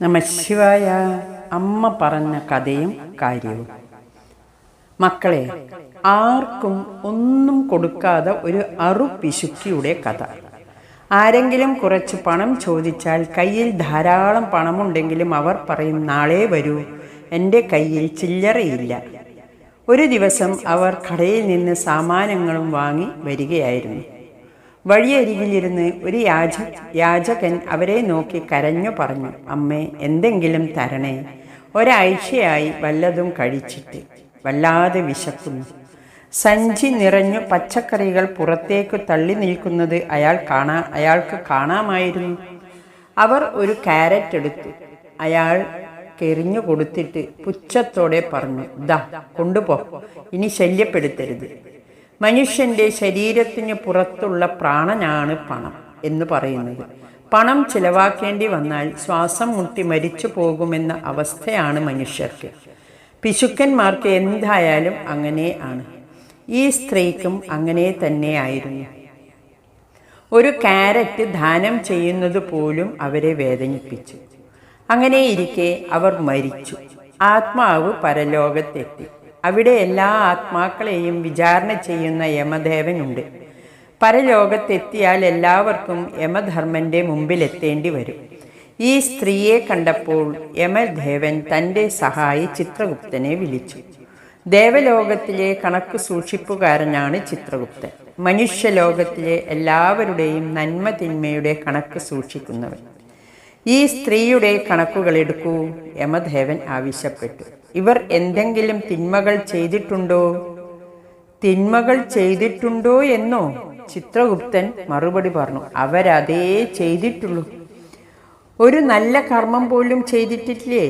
നമശിവായ അമ്മ പറഞ്ഞ കഥയും കാര്യവും. മക്കളെ ആർക്കും ഒന്നും കൊടുക്കാതെ ഒരു അറു പിശുക്കിയുടെ കഥ. ആരെങ്കിലും കുറച്ച് പണം ചോദിച്ചാൽ കയ്യിൽ ധാരാളം പണമുണ്ടെങ്കിലും അവർ പറയും നാളെ വരൂ എന്റെ കയ്യിൽ ചില്ലറയില്ല. ഒരു ദിവസം അവർ കടയിൽ നിന്ന് സാമാനങ്ങളും വാങ്ങി വരികയായിരുന്നു. വഴിയരികിലിരുന്ന് ഒരു യാച യാചകൻ അവരെ നോക്കി കരഞ്ഞു പറഞ്ഞു അമ്മേ എന്തെങ്കിലും തരണേ. ഒരാഴ്ചയായി വല്ലതും കഴിച്ചിട്ട് വല്ലാതെ വിശക്കുന്നു. സഞ്ചി നിറഞ്ഞു പച്ചക്കറികൾ പുറത്തേക്ക് തള്ളി നിൽക്കുന്നത് അയാൾ കാണാ അയാൾക്ക് കാണാമായിരുന്നു. അവർ ഒരു കാരറ്റ് എടുത്തു. അയാൾ കെറിഞ്ഞു കൊടുത്തിട്ട് പുച്ഛത്തോടെ പറഞ്ഞു ദാ കൊണ്ടുപോ. ഇനി ശല്യപ്പെടുത്തരുത്. മനുഷ്യന്റെ ശരീരത്തിന് പുറത്തുള്ള പ്രാണനാണ് പണം എന്ന് പറയുന്നത്. പണം ചിലവാക്കേണ്ടി വന്നാൽ ശ്വാസം മുട്ടി മരിച്ചു പോകുമെന്ന അവസ്ഥയാണ് മനുഷ്യർക്ക്. പിശുക്കന്മാർക്ക് എന്തായാലും അങ്ങനെ ആണ്. ഈ സ്ത്രീക്കും അങ്ങനെ തന്നെയായിരുന്നു ഒരു കാരറ്റ് ദാനം ചെയ്യുന്നത് പോലും അവരെ വേദനിപ്പിച്ചു. അങ്ങനെയിരിക്കെ അവർ മരിച്ചു. ആത്മാവ് പരലോകത്തെത്തി. അവിടെ എല്ലാ ആത്മാക്കളെയും വിചാരണ ചെയ്യുന്ന യമദേവനുണ്ട്. പരലോകത്തെത്തിയാൽ എല്ലാവർക്കും യമധർമ്മന്റെ മുമ്പിലെത്തേണ്ടി വരും. ഈ സ്ത്രീയെ കണ്ടപ്പോൾ യമദേവൻ തന്റെ സഹായി ചിത്രഗുപ്തനെ വിളിച്ചു. ദേവലോകത്തിലെ കണക്ക് സൂക്ഷിപ്പുകാരനാണ് ചിത്രഗുപ്തൻ. മനുഷ്യലോകത്തിലെ എല്ലാവരുടെയും നന്മ തിന്മയുടെ കണക്ക് സൂക്ഷിക്കുന്നവൻ. ഈ സ്ത്രീയുടെ കണക്കുകൾ എടുക്കൂ. യമദേവൻ ആവശ്യപ്പെട്ടു. ഇവർ എന്തെങ്കിലും തിന്മകൾ ചെയ്തിട്ടുണ്ടോ? തിന്മകൾ ചെയ്തിട്ടുണ്ടോ എന്നോ ചിത്രഗുപ്തൻ മറുപടി പറഞ്ഞു. അവരതേ ചെയ്തിട്ടുള്ളൂ. ഒരു നല്ല കർമ്മം പോലും ചെയ്തിട്ടില്ലേ?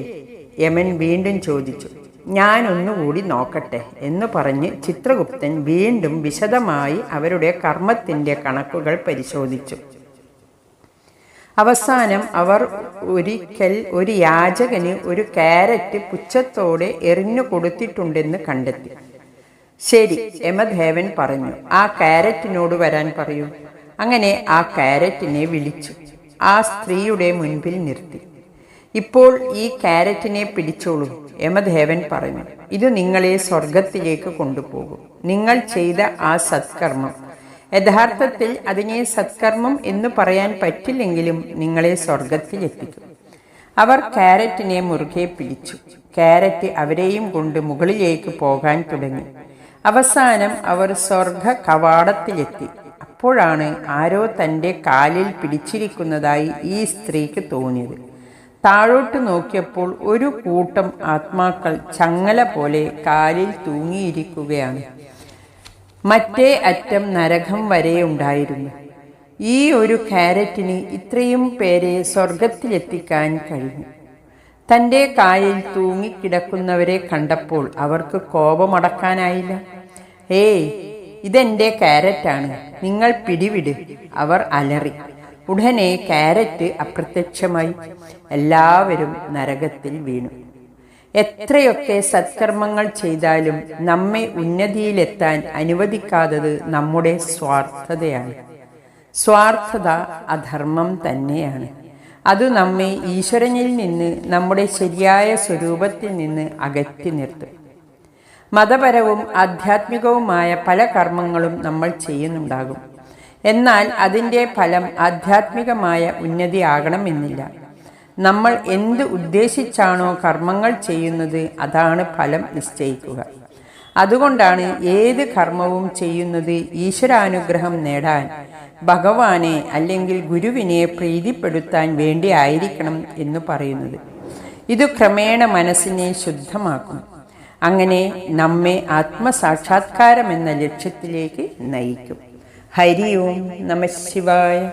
യമൻ വീണ്ടും ചോദിച്ചു. ഞാൻ ഒന്നുകൂടി നോക്കട്ടെ എന്ന് പറഞ്ഞ് ചിത്രഗുപ്തൻ വീണ്ടും വിശദമായി അവരുടെ കർമ്മത്തിന്റെ കണക്കുകൾ പരിശോധിച്ചു. അവസാനം അവർ ഒരിക്കൽ ഒരു യാചകന് ഒരു കാരറ്റ് പുച്ഛത്തോടെ എറിഞ്ഞു കൊടുത്തിട്ടുണ്ടെന്ന് കണ്ടെത്തി. ശരി യമദേവൻ പറഞ്ഞു ആ കാരറ്റിനോട് വരാൻ പറയൂ. അങ്ങനെ ആ കാരറ്റിനെ വിളിച്ചു ആ സ്ത്രീയുടെ മുൻപിൽ നിർത്തി. ഇപ്പോൾ ഈ കാരറ്റിനെ പിടിച്ചോളൂ യമദേവൻ പറഞ്ഞു. ഇത് നിങ്ങളെ സ്വർഗത്തിലേക്ക് കൊണ്ടുപോകും. നിങ്ങൾ ചെയ്ത ആ സത്കർമ്മം യഥാർത്ഥത്തിൽ അതിനെ സത്കർമ്മം എന്ന് പറയാൻ പറ്റില്ലെങ്കിലും നിങ്ങളെ സ്വർഗത്തിലെത്തിക്കും അവർ കാരറ്റിനെ മുറുകെ പിടിച്ചു. കാരറ്റ് അവരെയും കൊണ്ട് മുകളിലേക്ക് പോകാൻ തുടങ്ങി. അവസാനം അവർ സ്വർഗ കവാടത്തിലെത്തി. അപ്പോഴാണ് ആരോ തന്റെ കാലിൽ പിടിച്ചിരിക്കുന്നതായി ഈ സ്ത്രീക്ക് തോന്നിയത്. താഴോട്ട് നോക്കിയപ്പോൾ ഒരു കൂട്ടം ആത്മാക്കൾ ചങ്ങല പോലെ കാലിൽ തൂങ്ങിയിരിക്കുകയാണ്. മറ്റേ അറ്റം നരകം വരെ ഉണ്ടായിരുന്നു. ഈ ഒരു കാരറ്റിന് ഇത്രയും പേരെ സ്വർഗത്തിലെത്തിക്കാൻ കഴിഞ്ഞു. തന്റെ കാലിൽ തൂങ്ങിക്കിടക്കുന്നവരെ കണ്ടപ്പോൾ അവർക്ക് കോപമടക്കാനായില്ല. ഏയ് ഇതെന്റെ കാരറ്റാണ് നിങ്ങൾ പിടിവിട്. അവർ അലറി. ഉടനെ കാരറ്റ് അപ്രത്യക്ഷമായി. എല്ലാവരും നരകത്തിൽ വീണു. എത്രയൊക്കെ സത്കർമ്മങ്ങൾ ചെയ്താലും നമ്മെ ഉന്നതിയിലെത്താൻ അനുവദിക്കാത്തത് നമ്മുടെ സ്വാർത്ഥതയാണ്. സ്വാർത്ഥത അധർമ്മം തന്നെയാണ്. അത് നമ്മെ ഈശ്വരനിൽ നിന്ന് നമ്മുടെ ശരിയായ സ്വരൂപത്തിൽ നിന്ന് അകറ്റി നിർത്തും. മതപരവും ആധ്യാത്മികവുമായ പല കർമ്മങ്ങളും നമ്മൾ ചെയ്യുന്നുണ്ടാകും. എന്നാൽ അതിന്റെ ഫലം ആധ്യാത്മികമായ ഉന്നതി ആകണമെന്നില്ല. നമ്മൾ എന്ത് ഉദ്ദേശിച്ചാണോ കർമ്മങ്ങൾ ചെയ്യുന്നത് അതാണ് ഫലം നിശ്ചയിക്കുക. അതുകൊണ്ടാണ് ഏത് കർമ്മവും ചെയ്യുന്നത് ഈശ്വരാനുഗ്രഹം നേടാൻ ഭഗവാനെ അല്ലെങ്കിൽ ഗുരുവിനെ പ്രീതിപ്പെടുത്താൻ വേണ്ടി ആയിരിക്കണം എന്ന് പറയുന്നത്. ഇത് ക്രമേണ മനസ്സിനെ ശുദ്ധമാക്കും. അങ്ങനെ നമ്മെ ആത്മസാക്ഷാത്കാരം എന്ന ലക്ഷ്യത്തിലേക്ക് നയിക്കും. ഹരി ഓം നമ ശിവായ.